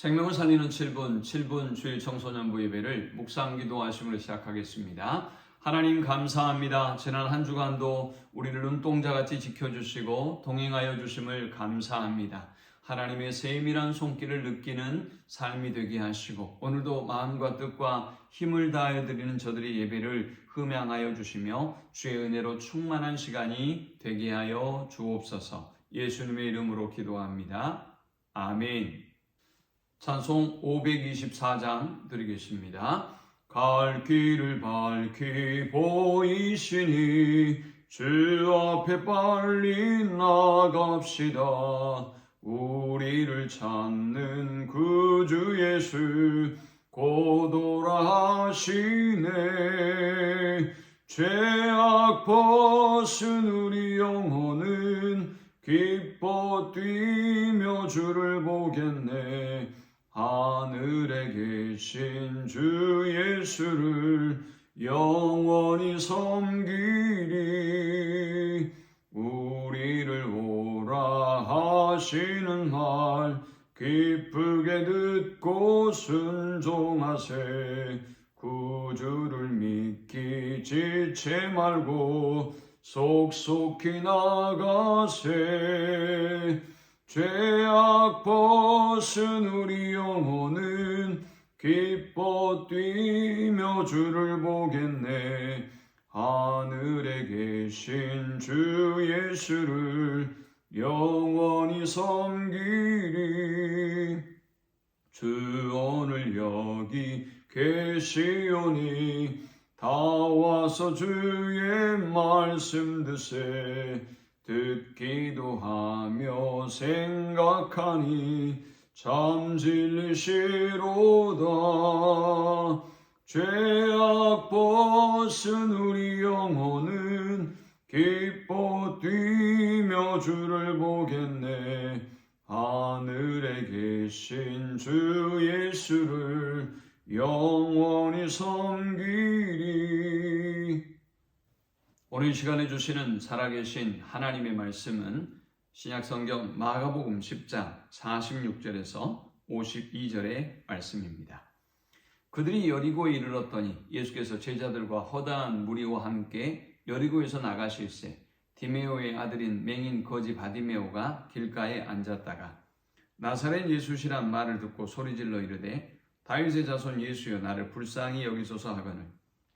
생명을 살리는 7분, 7분 주일 청소년부 예배를 묵상 기도하심으로 시작하겠습니다. 하나님 감사합니다. 지난 한 주간도 우리를 눈동자같이 지켜주시고 동행하여 주심을 감사합니다. 하나님의 세밀한 손길을 느끼는 삶이 되게 하시고 오늘도 마음과 뜻과 힘을 다하여 드리는 저들의 예배를 흠양하여 주시며 주의 은혜로 충만한 시간이 되게 하여 주옵소서 예수님의 이름으로 기도합니다. 아멘. 찬송 524장 드리겠습니다. 갈 길을 밝히 보이시니 주 앞에 빨리 나갑시다. 우리를 찾는 구주 예수 고도라 하시네. 죄악 벗은 우리 영혼은 기뻐 뛰며 주를 보겠네. 하늘에 계신 주 예수를 영원히 섬기리. 우리를 오라 하시는 말 기쁘게 듣고 순종하세. 구주를 믿기 지체 말고 속속히 나가세 죄악 벗은 우리 영혼은 기뻐 뛰며 주를 보겠네. 하늘에 계신 주 예수를 영원히 섬기리. 주 오늘 여기 계시오니 다 와서 주의 말씀 드세. 듣기도 하며 생각하니 참 진리시로다. 죄악 벗은 우리 영혼은 기뻐 뛰며 주를 보겠네. 하늘에 계신 주 예수를 영원히 섬기리 이 시간에 주시는 살아계신 하나님의 말씀은 신약성경 마가복음 10장 46절에서 52절의 말씀입니다. 그들이 여리고에 이르렀더니 예수께서 제자들과 허다한 무리와 함께 여리고에서 나가실세 디메오의 아들인 맹인 거지 바디메오가 길가에 앉았다가 나사렛 예수시란 말을 듣고 소리질러 이르되 다윗의 자손 예수여 나를 불쌍히 여기소서 하거늘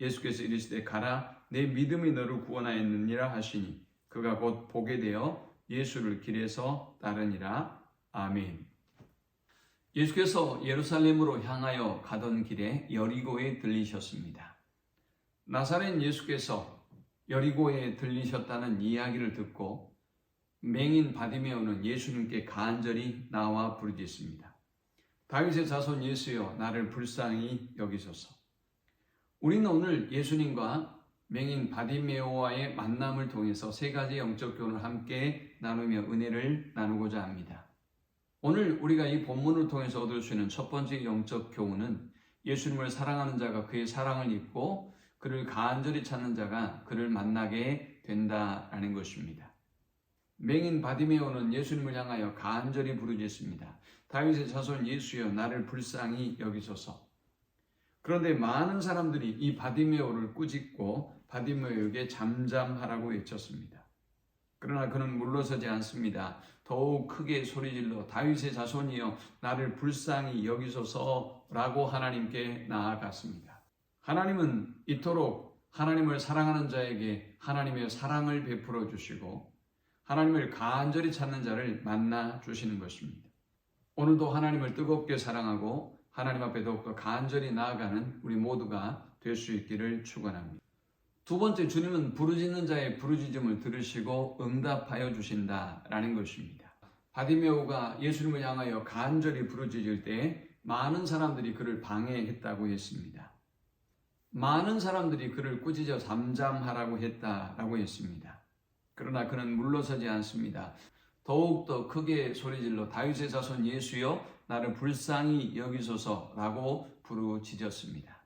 예수께서 이르시되 가라 내 믿음이 너를 구원하였느니라 하시니 그가 곧 보게 되어 예수를 길에서 따르니라 아멘. 예수께서 예루살렘으로 향하여 가던 길에 여리고에 들리셨습니다. 나사렛 예수께서 여리고에 들리셨다는 이야기를 듣고 맹인 바디메오는 예수님께 간절히 나와 부르짖습니다. 다윗의 자손 예수여 나를 불쌍히 여기소서. 우리는 오늘 예수님과 맹인 바디메오와의 만남을 통해서 세 가지 영적 교훈을 함께 나누며 은혜를 나누고자 합니다. 오늘 우리가 이 본문을 통해서 얻을 수 있는 첫 번째 영적 교훈은 예수님을 사랑하는 자가 그의 사랑을 입고 그를 간절히 찾는 자가 그를 만나게 된다라는 것입니다. 맹인 바디메오는 예수님을 향하여 간절히 부르짖습니다. 다윗의 자손 예수여 나를 불쌍히 여기소서. 그런데 많은 사람들이 이 바디메오를 꾸짖고 바디메오에게 잠잠하라고 외쳤습니다. 그러나 그는 물러서지 않습니다. 더욱 크게 소리질러 다윗의 자손이여 나를 불쌍히 여기소서라고 하나님께 나아갔습니다. 하나님은 이토록 하나님을 사랑하는 자에게 하나님의 사랑을 베풀어 주시고 하나님을 간절히 찾는 자를 만나 주시는 것입니다. 오늘도 하나님을 뜨겁게 사랑하고 하나님 앞에 더욱더 간절히 나아가는 우리 모두가 될 수 있기를 축원합니다. 두 번째 주님은 부르짖는 자의 부르짖음을 들으시고 응답하여 주신다라는 것입니다. 바디메오가 예수님을 향하여 간절히 부르짖을 때 많은 사람들이 그를 방해했다고 했습니다. 많은 사람들이 그를 꾸짖어 잠잠하라고 했다라고 했습니다. 그러나 그는 물러서지 않습니다. 더욱더 크게 소리질러 다윗의 자손 예수여 나를 불쌍히 여기소서라고 부르짖었습니다.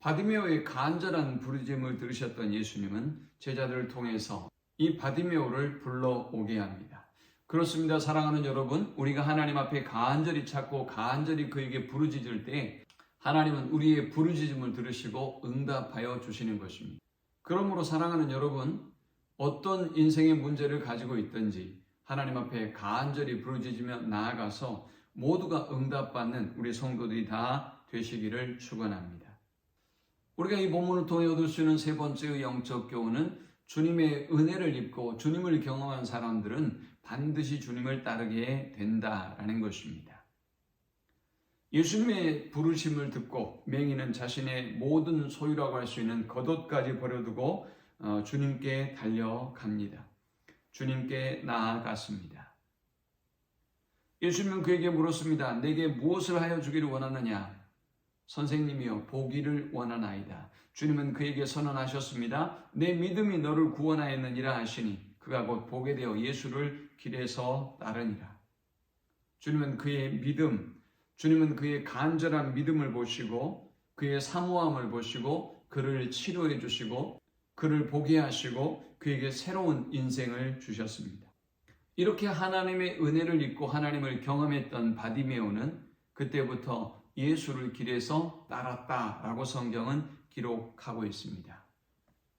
바디메오의 간절한 부르짖음을 들으셨던 예수님은 제자들을 통해서 이 바디메오를 불러오게 합니다. 그렇습니다. 사랑하는 여러분, 우리가 하나님 앞에 간절히 찾고 간절히 그에게 부르짖을 때 하나님은 우리의 부르짖음을 들으시고 응답하여 주시는 것입니다. 그러므로 사랑하는 여러분, 어떤 인생의 문제를 가지고 있든지 하나님 앞에 간절히 부르짖으며 나아가서 모두가 응답받는 우리 성도들이 다 되시기를 축원합니다. 우리가 이 본문을 통해 얻을 수 있는 세 번째의 영적 교훈은 주님의 은혜를 입고 주님을 경험한 사람들은 반드시 주님을 따르게 된다라는 것입니다. 예수님의 부르심을 듣고 맹인은 자신의 모든 소유라고 할 수 있는 겉옷까지 버려두고 어, 주님께 달려갑니다. 주님께 나아갔습니다. 예수님은 그에게 물었습니다. 내게 무엇을 하여 주기를 원하느냐? 선생님이여 보기를 원하나이다. 주님은 그에게 선언하셨습니다. 내 믿음이 너를 구원하였느니라 하시니 그가 곧 보게 되어 예수를 길에서 따르니라. 주님은 그의 믿음, 주님은 그의 간절한 믿음을 보시고 그의 사모함을 보시고 그를 치료해 주시고 그를 보게 하시고 그에게 새로운 인생을 주셨습니다. 이렇게 하나님의 은혜를 입고 하나님을 경험했던 바디메오는 그때부터 예수를 길에서 따랐다라고 성경은 기록하고 있습니다.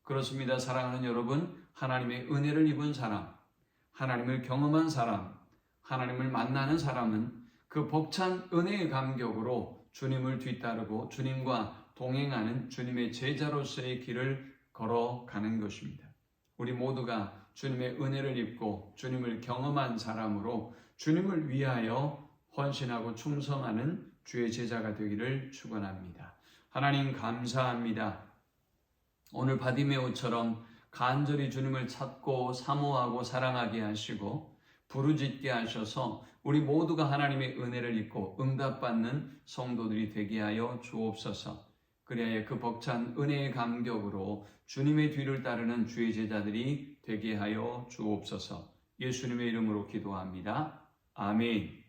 그렇습니다. 사랑하는 여러분, 하나님의 은혜를 입은 사람, 하나님을 경험한 사람, 하나님을 만나는 사람은 그 벅찬 은혜의 감격으로 주님을 뒤따르고 주님과 동행하는 주님의 제자로서의 길을 걸어가는 것입니다. 우리 모두가 주님의 은혜를 입고 주님을 경험한 사람으로 주님을 위하여 헌신하고 충성하는 주의 제자가 되기를 축원합니다. 하나님 감사합니다. 오늘 바디메오처럼 간절히 주님을 찾고 사모하고 사랑하게 하시고 부르짖게 하셔서 우리 모두가 하나님의 은혜를 입고 응답받는 성도들이 되게 하여 주옵소서. 그래야 그 벅찬 은혜의 감격으로 주님의 뒤를 따르는 주의 제자들이 되게 하여 주옵소서. 예수님의 이름으로 기도합니다. 아멘.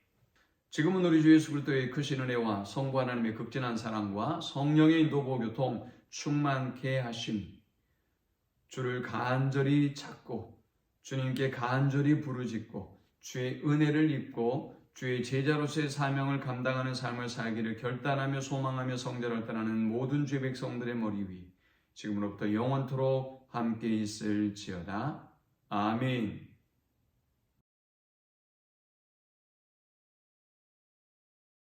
지금은 우리 주 예수 그리스도의 크신 은혜와 성부 하나님의 극진한 사랑과 성령의 인도보 교통 충만케 하심 주를 간절히 찾고 주님께 간절히 부르짖고 주의 은혜를 입고 주의 제자로서의 사명을 감당하는 삶을 살기를 결단하며 소망하며 성전을 떠나는 모든 주의 백성들의 머리 위 지금으로부터 영원토록 함께 있을지어다. 아멘.